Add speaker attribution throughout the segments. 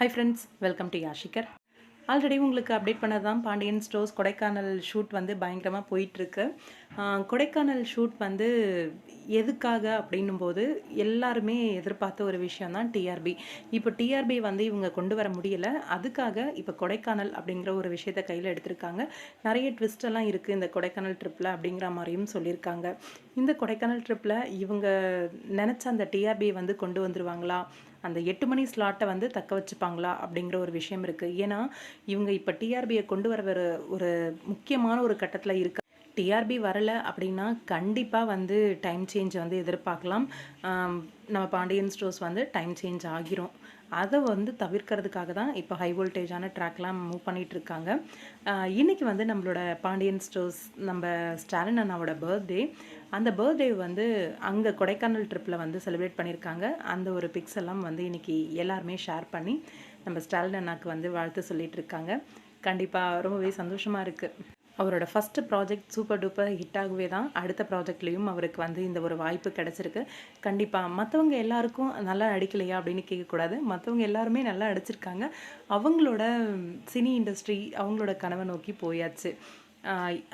Speaker 1: High friends welcome to யாஷிகர் already உங்களுக்கு update பண்ணது தான் பாண்டியன் ஸ்டோர்ஸ் கொடைக்கானல் ஷூட் வந்து பயங்கரமாக போயிட்டுருக்கு. கொடைக்கானல் ஷூட் வந்து எதுக்காக அப்படின்னும் போது எல்லாருமே எதிர்பார்த்த ஒரு விஷயம் தான் டிஆர்பி இப்போ டிஆர்பி வந்து இவங்க கொண்டு வர முடியலை. அதுக்காக இப்போ கொடைக்கானல் அப்படிங்கிற ஒரு விஷயத்தை கையில் எடுத்திருக்காங்க. நிறைய ட்விஸ்டெல்லாம் இருக்குது இந்த கொடைக்கானல் ட்ரிப்பில் அப்படிங்கிற மாதிரியும் சொல்லியிருக்காங்க. இந்த கொடைக்கானல் ட்ரிப்பில் இவங்க நினச்ச அந்த டிஆர்பி வந்து கொண்டு வந்துருவாங்களா? அந்த எட்டு மணி ஸ்லாட்டை வந்து தக்க வச்சுப்பாங்களா அப்படிங்கிற ஒரு விஷயம் இருக்குது ஏன்னா இவங்க இப்போ டிஆர்பியை கொண்டு வர ஒரு ஒரு முக்கியமான ஒரு கட்டத்தில் இருக்க டிஆர்பி வரலை அப்படின்னா கண்டிப்பாக வந்து டைம் சேஞ்ச் வந்து எதிர்பார்க்கலாம். நம்ம பாண்டியன் ஸ்டோர்ஸ் வந்து டைம் சேஞ்ச் ஆகிரும். அதை வந்து தவிர்க்கிறதுக்காக தான் இப்போ ஹை வோல்டேஜான ட்ராக்லாம் மூவ் பண்ணிகிட்ருக்காங்க இருக்காங்க இன்னைக்கு வந்து நம்மளோட பாண்டியன் ஸ்டோர்ஸ் நம்ம ஸ்டாலின் அண்ணாவோட பர்த்டே அந்த பர்த்டே வந்து அங்கே கொடைக்கானல் ட்ரிப்பில் வந்து செலிப்ரேட் பண்ணியிருக்காங்க அந்த ஒரு பிக்ஸ் எல்லாம் வந்து இன்றைக்கி எல்லாருமே ஷேர் பண்ணி நம்ம ஸ்டாலின் அண்ணாக்கு வந்து வாழ்த்து சொல்லிகிட்ருக்காங்க கண்டிப்பாக ரொம்பவே சந்தோஷமாக இருக்குது அவரோட first project super duper hit ஆகவே தான் அடுத்த ப்ராஜெக்ட்லேயும் அவருக்கு வந்து இந்த ஒரு வாய்ப்பு கிடச்சிருக்கு. கண்டிப்பாக மற்றவங்க எல்லாருக்கும் நல்லா அடிக்கலையா அப்படின்னு கேட்கக்கூடாது. மற்றவங்க எல்லாருமே நல்லா அடிச்சிருக்காங்க. அவங்களோட சினி இண்டஸ்ட்ரி அவங்களோட கனவை நோக்கி போயாச்சு.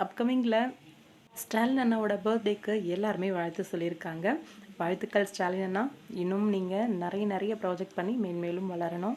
Speaker 1: அப்கமிங்கில் ஸ்டாலின் அண்ணாவோட பர்த்டேக்கு எல்லாருமே வாழ்த்து சொல்லியிருக்காங்க. வாழ்த்துக்கள் ஸ்டாலின் அண்ணா. இன்னும் நீங்கள் நிறைய நிறைய ப்ராஜெக்ட் பண்ணி மேன்மேலும் வளரணும்.